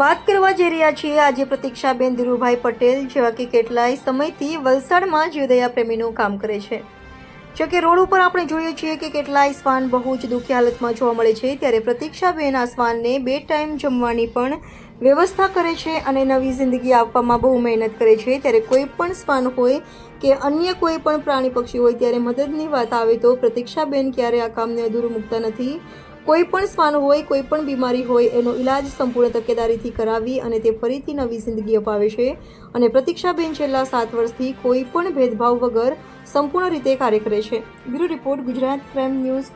વાત કરવા જઈ રહ્યા છીએ આજે પ્રતીક્ષાબેન ધીરુભાઈ પટેલ, જેવા કે કેટલાય સમયથી વલસાડમાં જીવદયા પ્રેમીનું કામ કરે છે. જો કે રોડ ઉપર આપણે જોઈએ છીએ કે કેટલાય શ્વાન બહુ જ દુઃખી હાલતમાં જોવા મળે છે, ત્યારે પ્રતીક્ષાબેન આ શ્વાનને બે ટાઈમ જમવાની પણ વ્યવસ્થા કરે છે અને નવી જિંદગી આપવામાં બહુ મહેનત કરે છે. ત્યારે કોઈ પણ શ્વાન હોય કે અન્ય કોઈ પણ પ્રાણી પક્ષી હોય ત્યારે મદદની વાત આવે તો પ્રતીક્ષાબેન ક્યારે આ કામને અધૂરું મૂકતા નથી. કોઈ પણ શ્વાન હોય, કોઈ પણ બીમારી હોય, એનો ઈલાજ સંપૂર્ણ તકેદારીથી કરાવી અને તે ફરીથી નવી જિંદગી અપાવે છે. અને પ્રતીક્ષાબેન છેલ્લા સાત વર્ષથી કોઈ પણ ભેદભાવ વગર સંપૂર્ણ રીતે કાર્ય કરે છે. Bureau report Gujarat crime news